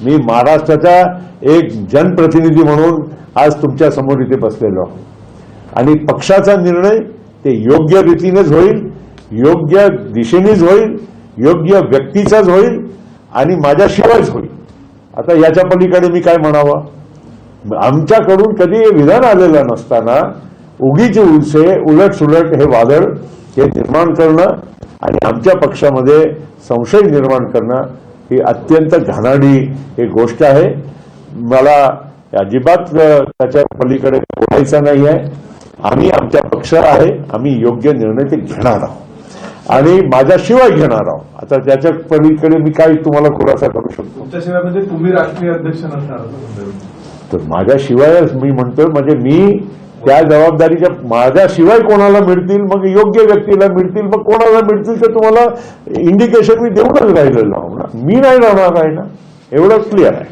मी महाराष्ट्राचा एक जनप्रतिनिधी म्हणून आज तुमच्यासमोर इथे बसलेलो आणि पक्षाचा निर्णय ते योग्य रीतीनेच होईल योग्य दिशेनेच होईल योग्य व्यक्तीचाच होईल आणि माझ्याशिवायच होईल. आता याच्या पलीकडे मी काय म्हणावं? आमच्याकडून कधी हे विधान आलेलं नसताना उगीचे उलसे उलट सुलट हे वादळ हे निर्माण करणं आणि आमच्या पक्षामध्ये संशय निर्माण करणं ही अत्यंत घाणाडी एक गोष्ट आहे. मला अजिबात त्याच्या पलीकडे बोलायचं नाही आहे. आम्ही आमच्या पक्ष आहे. आम्ही योग्य निर्णय ते घेणार आहोत. आणि माझ्याशिवाय घेणार आहोत. आता त्याच्या पलीकडे मी काय तुम्हाला खुलासा करू शकतो. म्हणजे तुम्ही राष्ट्रीय अध्यक्ष नसणार. तर माझ्याशिवायच मी म्हणतोय म्हणजे मी त्या जबाबदारीच्या माझ्याशिवाय कोणाला मिळतील मग योग्य व्यक्तीला मिळतील मग कोणाला मिळतील तर तुम्हाला इंडिकेशन मी देऊनच राहिलेलो ना. मी नाही राहणार आहे ना. एवढं क्लिअर आहे.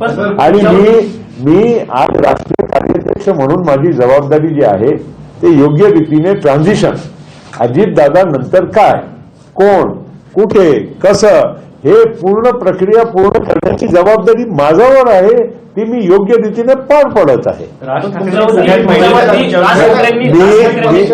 पण आणि मी मी आज राष्ट्रीय कार्याध्यक्ष म्हणून माझी जबाबदारी जी आहे ते योग्य रीतीने ट्रान्झिशन अजितदादा नंतर काय? कोण? कुठे? कसं? हे पूर्ण प्रक्रिया पूर्ण करण्याची जबाबदारी माझ्यावर आहे. ती मी योग्य रीतीने पार पडत आहे.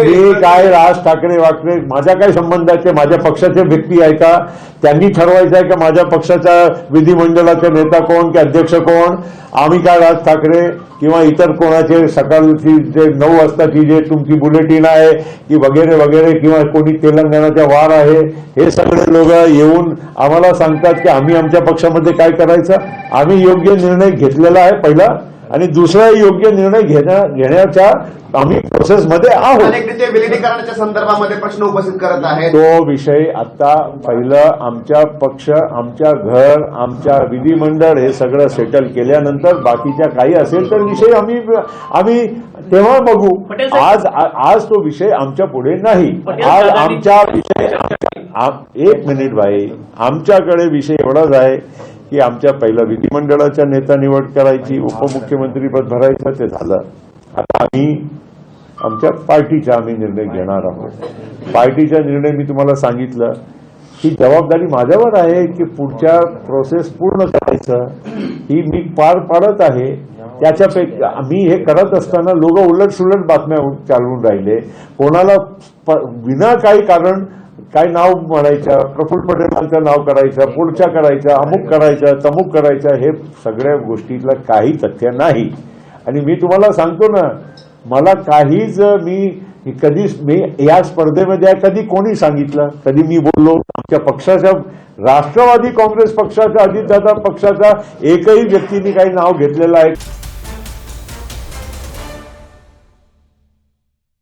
मी काय राज ठाकरे वाकरे माझ्या काय संबंधाचे माझ्या पक्षाचे व्यक्ती आहे का? त्यांनी ठरवायचं आहे का माझ्या पक्षाचा विधिमंडळाचे नेता कोण की अध्यक्ष कोण? आम्ही काय राज ठाकरे किंवा इतर कोणाचे सकाळची जे नऊ वाजताची जे तुमची बुलेटिन आहे की वगैरे वगैरे किंवा कोणी तेलंगणाच्या वार आहे हे सगळे लोक येऊन आम्हाला सांगतात की आम्ही आमच्या पक्षामध्ये काय करायचं? आम्ही योग्य निर्णय घेतलेला आहे पहिला. आणि दुसरा योग्य निर्णय घेण्या घेण्याच्या आम्ही प्रोसेसमध्ये आहोत. अनेक नेते विलिनीकरणाच्या संदर्भामध्ये प्रश्न उपस्थित करत आहेत. तो विषय आता पहिलं आमच्या पक्ष आमच्या घर आमच्या विधिमंडळ हे सगळं सेटल केल्यानंतर बाकीच्या काही असेल तर विषय आम्ही आम्ही तेव्हा बघू. आज आज तो विषय आमच्या पुढे नाही. आज आमच्या विषय एक मिनिट भाई आमच्याकडे विषय एवढाच आहे. की आमच्या पहिल्या विधिमंडळाच्या नेता निवड करायची उपमुख्यमंत्रीपद भरायचं ते झालं. आता आम्ही आमच्या पार्टीचा आम्ही निर्णय घेणार आहोत. पार्टीचा निर्णय मी तुम्हाला सांगितलं ही जबाबदारी माझ्यावर आहे की पुढच्या प्रोसेस पूर्ण करायचं. ही मी पार पाडत आहे. त्याच्यापेक्षा मी हे करत असताना लोक उलट सुलट बातम्या चालवून राहिले. कोणाला विना काही कारण काय नाव म्हणायचं? प्रफुल्ल पटेलांचं नाव करायचं पुढच्या करायचं अमुक करायचं तमुक करायचं हे सगळ्या गोष्टीतलं काही तथ्य नाही. आणि मी तुम्हाला सांगतो ना मला काहीच मी कधी मी या स्पर्धेमध्ये आहे, कधी कोणी सांगितलं? कधी मी बोललो आमच्या पक्षाच्या राष्ट्रवादी काँग्रेस पक्षाचा अजितदादा पक्षाचा एकही व्यक्तीने काही नाव घेतलेलं आहे.